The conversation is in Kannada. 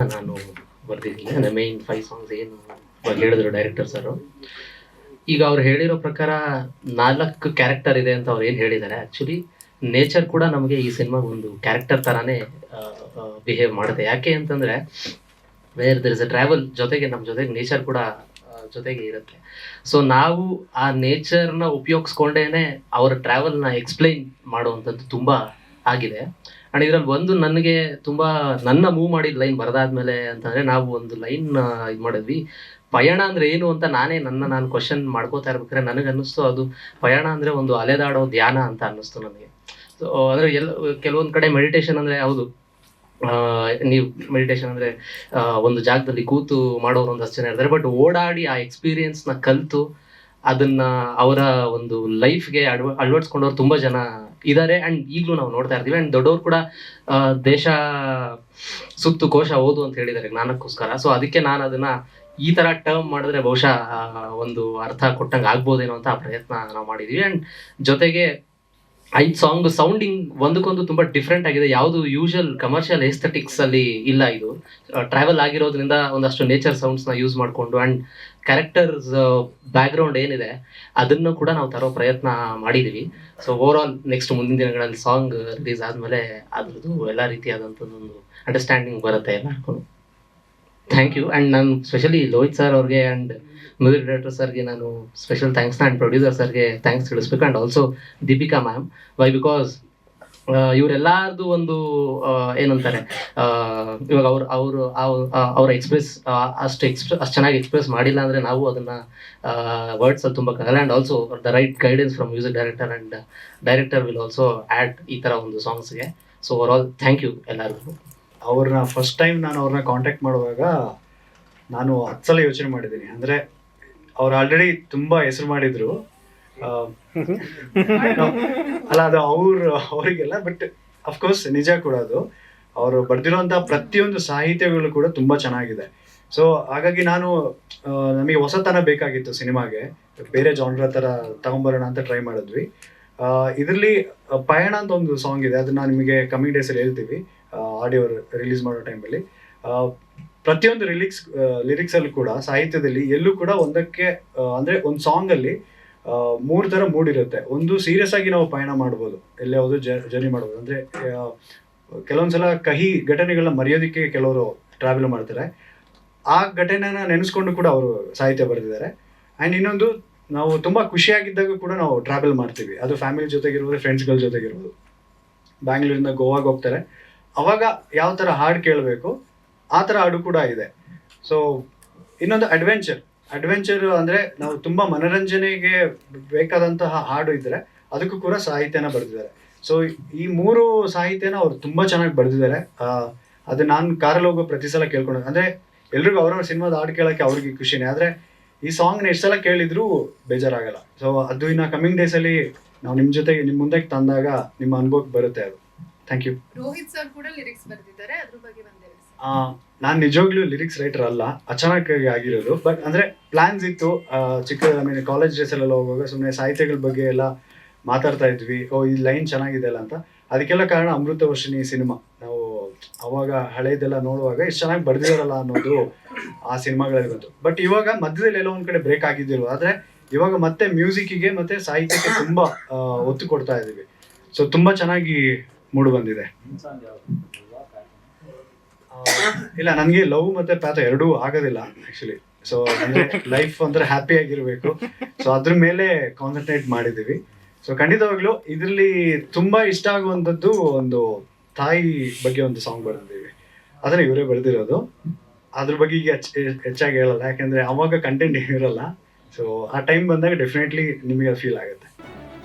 ನಾನು ಬರ್ದಿದ್ದೀನಿ ಅಂದರೆ ಮೇನ್ ಫೈವ್ ಸಾಂಗ್ಸ್ ಏನು ಹೇಳಿದ್ರು ಡೈರೆಕ್ಟರ್ ಸರ್ ಈಗ ಅವ್ರು ಹೇಳಿರೋ ಪ್ರಕಾರ ನಾಲ್ಕು ಕ್ಯಾರೆಕ್ಟರ್ ಇದೆ ಅಂತ ಅವ್ರು ಏನು ಹೇಳಿದ್ದಾರೆ? ಆ್ಯಕ್ಚುಲಿ ನೇಚರ್ ಕೂಡ ನಮಗೆ ಈ ಸಿನಿಮಾಗೆ ಒಂದು ಕ್ಯಾರೆಕ್ಟರ್ ಥರನೇ ಬಿಹೇವ್ ಮಾಡುತ್ತೆ. ಯಾಕೆ ಅಂತಂದರೆ where there is a travel ಜೊತೆಗೆ ನಮ್ಮ ಜೊತೆಗೆ ನೇಚರ್ ಕೂಡ ಜೊತೆಗೆ ಇರುತ್ತೆ. ಸೊ ನಾವು ಆ ನೇಚರ್ನ ಉಪಯೋಗಿಸ್ಕೊಂಡೇನೆ ಅವರ ಟ್ರಾವೆಲ್ನ ಎಕ್ಸ್ಪ್ಲೈನ್ ಮಾಡುವಂಥದ್ದು ತುಂಬ ಆಗಿದೆ. ಅಂಡ್ ಇದ್ರಲ್ಲಿ ಒಂದು ನನಗೆ ತುಂಬ ನನ್ನ ಮೂವ್ ಮಾಡಿದ ಲೈನ್ ಬರದಾದ್ಮೇಲೆ ಅಂತಂದ್ರೆ ನಾವು ಒಂದು ಲೈನ್ ಇದು ಮಾಡಿದ್ವಿ. ಪಯಣ ಅಂದ್ರೆ ಏನು ಅಂತ ನಾನೇ ನನ್ನ ನಾನು ಕ್ವಶನ್ ಮಾಡ್ಕೋತಾ ಇರ್ಬೇಕಾದ್ರೆ ನನಗೆ ಅನ್ನಿಸ್ತು ಅದು ಪಯಣ ಅಂದ್ರೆ ಒಂದು ಅಲೆದಾಡೋ ಧ್ಯಾನ ಅಂತ ಅನ್ನಿಸ್ತು ನನಗೆ. ಸೊ ಅಂದ್ರೆ ಎಲ್ಲ, ಕೆಲವೊಂದು ಕಡೆ ಮೆಡಿಟೇಷನ್ ಅಂದ್ರೆ ಹೌದು. ನೀವು ಮೆಡಿಟೇಷನ್ ಅಂದ್ರೆ ಒಂದು ಜಾಗದಲ್ಲಿ ಕೂತು ಮಾಡೋರು ಒಂದಷ್ಟು ಜನ ಇರ್ತಾರೆ. ಬಟ್ ಓಡಾಡಿ ಆ ಎಕ್ಸ್ಪೀರಿಯನ್ಸ್ನ ಕಲಿತು ಅದನ್ನ ಅವರ ಒಂದು ಲೈಫ್ಗೆ ಅಳ್ವ ಅಳವಡಿಸ್ಕೊಂಡವ್ರು ತುಂಬಾ ಜನ ಇದ್ದಾರೆ ಅಂಡ್ ಈಗಲೂ ನಾವು ನೋಡ್ತಾ ಇರ್ತೀವಿ ಅಂಡ್ ದೊಡ್ಡವರು ಕೂಡ ದೇಶ ಸುತ್ತು ಕೋಶ ಓದು ಅಂತ ಹೇಳಿದ್ದಾರೆ ಜ್ಞಾನಕ್ಕೋಸ್ಕರ. ಸೊ ಅದಕ್ಕೆ ನಾನು ಅದನ್ನ ಈ ತರ ಟರ್ಮ್ ಮಾಡಿದ್ರೆ ಬಹುಶಃ ಒಂದು ಅರ್ಥ ಕೊಟ್ಟಂಗೆ ಆಗ್ಬೋದೇನೋ ಅಂತ ಪ್ರಯತ್ನ ನಾವು ಮಾಡಿದೀವಿ. ಅಂಡ್ ಜೊತೆಗೆ ಐದು ಸಾಂಗ್ ಸೌಂಡಿಂಗ್ ಒಂದಕ್ಕೊಂದು ತುಂಬಾ ಡಿಫ್ರೆಂಟ್ ಆಗಿದೆ. ಯಾವುದು ಯೂಶಲ್ ಕಮರ್ಷಿಯಲ್ ಎಸ್ಥೆಟಿಕ್ಸ್ ಅಲ್ಲಿ ಇಲ್ಲ ಇದು. ಟ್ರಾವೆಲ್ ಆಗಿರೋದ್ರಿಂದ ಒಂದಷ್ಟು ನೇಚರ್ ಸೌಂಡ್ಸ್ನ ಯೂಸ್ ಮಾಡಿಕೊಂಡು ಅಂಡ್ ಕ್ಯಾರೆಕ್ಟರ್ಸ್ ಬ್ಯಾಕ್ಗ್ರೌಂಡ್ ಏನಿದೆ, ಅದನ್ನು ಕೂಡ ನಾವು ತರೋ ಪ್ರಯತ್ನ ಮಾಡಿದೀವಿ. ಸೊ ಓವರ್ ಆಲ್ ನೆಕ್ಸ್ಟ್ ಮುಂದಿನ ದಿನಗಳಲ್ಲಿ ಸಾಂಗ್ ರಿಲೀಸ್ ಆದ್ಮೇಲೆ ಅದ್ರದ್ದು ಎಲ್ಲ ರೀತಿಯಾದಂಥದ್ದೊಂದು ಅಂಡರ್ಸ್ಟ್ಯಾಂಡಿಂಗ್ ಬರುತ್ತೆ ಎಲ್ಲರಿಗೂ ಥ್ಯಾಂಕ್ ಯು ಆ್ಯಂಡ್ ನಾನು ಸ್ಪೆಷಲಿ ಲೋಹಿತ್ ಸರ್ ಅವ್ರಿಗೆ ಆ್ಯಂಡ್ ಮ್ಯೂಸಿಕ್ ಡೈರೆಕ್ಟರ್ ಸರ್ಗೆ ನಾನು ಸ್ಪೆಷಲ್ ಥ್ಯಾಂಕ್ಸ್ನ ಆ್ಯಂಡ್ ಪ್ರೊಡ್ಯೂಸರ್ ಸರ್ಗೆ ಥ್ಯಾಂಕ್ಸ್ ತಿಳಿಸ್ಬೇಕು and also Deepika ma'am why because ಇವರೆಲ್ಲಾರ್ದು ಒಂದು ಏನಂತಾರೆ ಇವಾಗ ಅವ್ರು, ಅವರು, ಅವ್ರ ಎಕ್ಸ್ಪ್ರೆಸ್ ಅಷ್ಟು ಎಕ್ಸ್ಪ್ರೆ ಅಷ್ಟು ಚೆನ್ನಾಗಿ ಎಕ್ಸ್ಪ್ರೆಸ್ ಮಾಡಿಲ್ಲ ಅಂದರೆ ನಾವು ಅದನ್ನು ವರ್ಡ್ಸ್ ತುಂಬ ತುಂಬಕ್ಕಾಗಲ್ಲ and also the right guidance from music director and director will also add ಈ ಥರ ಒಂದು ಸಾಂಗ್ಸ್ಗೆ so overall thank you ಎಲ್ಲರಿಗೂ. ಅವ್ರನ್ನ ಫಸ್ಟ್ ಟೈಮ್ ನಾನು ಅವ್ರನ್ನ ಕಾಂಟ್ಯಾಕ್ಟ್ ಮಾಡುವಾಗ ನಾನು ಹತ್ತು ಸಲ ಯೋಚನೆ ಮಾಡಿದ್ದೀನಿ. ಅಂದರೆ ಅವ್ರು ಆಲ್ರೆಡಿ ತುಂಬ ಹೆಸರು ಮಾಡಿದ್ರು. ಅಲ್ಲ ಅದು ಅವ್ರ ಅವರಿಗೆಲ್ಲ ಬಟ್ ಅಫ್ಕೋರ್ಸ್ ನಿಜ ಕೂಡ ಅದು. ಅವರು ಬರ್ದಿರೋಂಥ ಪ್ರತಿಯೊಂದು ಸಾಹಿತ್ಯಗಳು ಕೂಡ ತುಂಬ ಚೆನ್ನಾಗಿದೆ. ಸೊ ಹಾಗಾಗಿ ನಾನು ನಮಗೆ ಹೊಸತನ ಬೇಕಾಗಿತ್ತು ಸಿನಿಮಾಗೆ. ಬೇರೆ ಜಾನ್ರ ಥರ ತಗೊಂಬರೋಣ ಅಂತ ಟ್ರೈ ಮಾಡಿದ್ವಿ. ಇದರಲ್ಲಿ ಪಯಣ ಅಂತ ಒಂದು ಸಾಂಗ್ ಇದೆ. ಅದನ್ನ ನಿಮಗೆ ಕಮಿಂಗ್ ಡೇಸಲ್ಲಿ ಹೇಳ್ತೀವಿ. ಆಡಿಯೋ ರಿಲೀಸ್ ಮಾಡೋ ಟೈಮಲ್ಲಿ ಪ್ರತಿಯೊಂದು ರಿಲಿಕ್ಸ್ ಲಿರಿಕ್ಸಲ್ಲೂ ಕೂಡ, ಸಾಹಿತ್ಯದಲ್ಲಿ ಎಲ್ಲೂ ಕೂಡ ಒಂದಕ್ಕೆ ಅಂದ್ರೆ ಒಂದು ಸಾಂಗಲ್ಲಿ ಮೂರು ಥರ ಮೂಡ್ ಇರುತ್ತೆ. ಒಂದು ಸೀರಿಯಸ್ ಆಗಿ ನಾವು ಪಯಣ ಮಾಡ್ಬೋದು ಎಲ್ಲೇ ಜರ್ನಿ ಮಾಡ್ಬೋದು. ಅಂದ್ರೆ ಕೆಲವೊಂದ್ಸಲ ಕಹಿ ಘಟನೆಗಳನ್ನ ಮರೆಯೋದಕ್ಕೆ ಕೆಲವರು ಟ್ರಾವೆಲ್ ಮಾಡ್ತಾರೆ. ಆ ಘಟನೆನ ನೆನೆಸ್ಕೊಂಡು ಕೂಡ ಅವರು ಸಾಹಿತ್ಯ ಬರೆದಿದ್ದಾರೆ. ಆ್ಯಂಡ್ ಇನ್ನೊಂದು, ನಾವು ತುಂಬ ಖುಷಿಯಾಗಿದ್ದಾಗ ಕೂಡ ನಾವು ಟ್ರಾವೆಲ್ ಮಾಡ್ತೀವಿ. ಅದು ಫ್ಯಾಮಿಲಿ ಜೊತೆಗಿರ್ಬೋದು ಫ್ರೆಂಡ್ಸ್ಗಳ ಜೊತೆಗಿರ್ಬೋದು. ಬ್ಯಾಂಗ್ಳೂರಿಂದ ಗೋವಾಗೆ ಹೋಗ್ತಾರೆ. ಅವಾಗ ಯಾವ ಥರ ಹಾಡು ಕೇಳಬೇಕು, ಆ ಥರ ಹಾಡು ಕೂಡ ಇದೆ. ಸೊ ಇನ್ನೊಂದು ಅಡ್ವೆಂಚರ್ ಅಡ್ವೆಂಚರ್ ಅಂದರೆ ನಾವು ತುಂಬ ಮನರಂಜನೆಗೆ ಬೇಕಾದಂತಹ ಹಾಡು ಇದ್ದರೆ ಅದಕ್ಕೂ ಕೂಡ ಸಾಹಿತ್ಯನ ಬರೆದಿದ್ದಾರೆ. ಸೊ ಈ ಮೂರು ಸಾಹಿತ್ಯನ ಅವರು ತುಂಬ ಚೆನ್ನಾಗಿ ಬರೆದಿದ್ದಾರೆ. ಅದು ನಾನು ಕಾರಲ್ಲಿ ಹೋಗೋ ಪ್ರತಿ ಸಲ ಕೇಳ್ಕೊಂಡು ಅಂದರೆ ಎಲ್ರಿಗೂ ಅವ್ರವ್ರ ಸಿನಿಮಾದ ಹಾಡು ಕೇಳೋಕ್ಕೆ ಅವ್ರಿಗೆ ಖುಷಿನೇ. ಆದರೆ ಈ ಸಾಂಗ್ನ ಎಷ್ಟು ಸಲ ಕೇಳಿದ್ರು ಬೇಜಾರಾಗಲ್ಲ. ಸೊ ಅದು ಇನ್ನು ಕಮಿಂಗ್ ಡೇಸಲ್ಲಿ ನಾವು ನಿಮ್ಮ ಜೊತೆಗೆ ನಿಮ್ಮ ಮುಂದೆ ತಂದಾಗ ನಿಮ್ಮ ಅನುಭವಕ್ಕೆ ಬರುತ್ತೆ ಅದು. ಥ್ಯಾಂಕ್ ಯು ರೋಹಿತ್ ಸರ್ ಕೂಡ ಲಿರಿಕ್ಸ್ ಬರೆದಿದ್ದಾರೆ ಅದ್ರ ಬಗ್ಗೆ ನಾನು ನಿಜವಾಗ್ಲೂ ಲಿರಿಕ್ಸ್ ರೈಟರ್ ಅಲ್ಲ ಅಚಾನಕ್ ಆಗಿ ಆಗಿರೋದು ಬಟ್ ಅಂದ್ರೆ ಪ್ಲಾನ್ಸ್ ಇತ್ತು ಚಿಕ್ಕ ಐ ಮೀನ್ ಕಾಲೇಜ್ ಡೇಸಲ್ಲೆಲ್ಲ ಹೋಗುವಾಗ ಸುಮ್ಮನೆ ಸಾಹಿತ್ಯಗಳ ಬಗ್ಗೆ ಎಲ್ಲ ಮಾತಾಡ್ತಾ ಇದ್ವಿ ಓ ಈ ಲೈನ್ ಚೆನ್ನಾಗಿದೆ ಅಲ್ಲ ಅಂತ. ಅದಕ್ಕೆಲ್ಲ ಕಾರಣ ಅಮೃತ ವರ್ಷಿಣಿ ಸಿನಿಮಾ. ನಾವು ಅವಾಗ ಹಳೇದೆಲ್ಲ ನೋಡುವಾಗ ಎಷ್ಟು ಚೆನ್ನಾಗಿ ಬರ್ದಿದಾರಲ್ಲ ಅನ್ನೋದು ಆ ಸಿನಿಮಾಗಳಲ್ಲಿ ಬಂತು. ಬಟ್ ಇವಾಗ ಮಧ್ಯದಲ್ಲಿ ಎಲ್ಲೋ ಒಂದ್ ಕಡೆ ಬ್ರೇಕ್ ಆಗಿದ್ದಿಲ್ವ? ಆದ್ರೆ ಇವಾಗ ಮತ್ತೆ ಮ್ಯೂಸಿಕ್ಕಿಗೆ ಮತ್ತೆ ಸಾಹಿತ್ಯಕ್ಕೆ ತುಂಬಾ ಒತ್ತು ಕೊಡ್ತಾ ಇದೀವಿ ಸೊ ತುಂಬಾ ಚೆನ್ನಾಗಿ ಮೂಡು ಬಂದಿದೆ. ಇಲ್ಲ, ನನಗೆ ಲವ್ ಮತ್ತೆ ಪ್ಯಾಥ ಎರಡೂ ಆಗೋದಿಲ್ಲ ಆಕ್ಚುಲಿ ಸೊ ಲೈಫ್ ಅಂದ್ರೆ ಹ್ಯಾಪಿ ಆಗಿರ್ಬೇಕು. ಸೊ ಅದ್ರ ಮೇಲೆ ಕಾನ್ಸಂಟ್ರೇಟ್ ಮಾಡಿದೀವಿ ಸೊ ಖಂಡಿತವಾಗ್ಲೂ ಇದರಲ್ಲಿ ತುಂಬಾ ಇಷ್ಟ ಆಗುವಂತದ್ದು ಒಂದು ತಾಯಿ ಬಗ್ಗೆ ಒಂದು ಸಾಂಗ್ ಬರೆದಿದ್ದೀವಿ. ಅದನ್ನ ಇವರೇ ಬರೆದಿರೋದು. ಅದ್ರ ಬಗ್ಗೆ ಈಗ ಹೆಚ್ಚ್- ಹೆಚ್ಚಾಗಿ ಹೇಳಲ್ಲ, ಯಾಕಂದ್ರೆ ಅವಾಗ ಕಂಟೆಂಟ್ ಇರಲ್ಲ ಸೊ ಆ ಟೈಮ್ ಬಂದಾಗ ಡೆಫಿನೆಟ್ಲಿ ನಿಮಗೆ ಫೀಲ್ ಆಗುತ್ತೆ.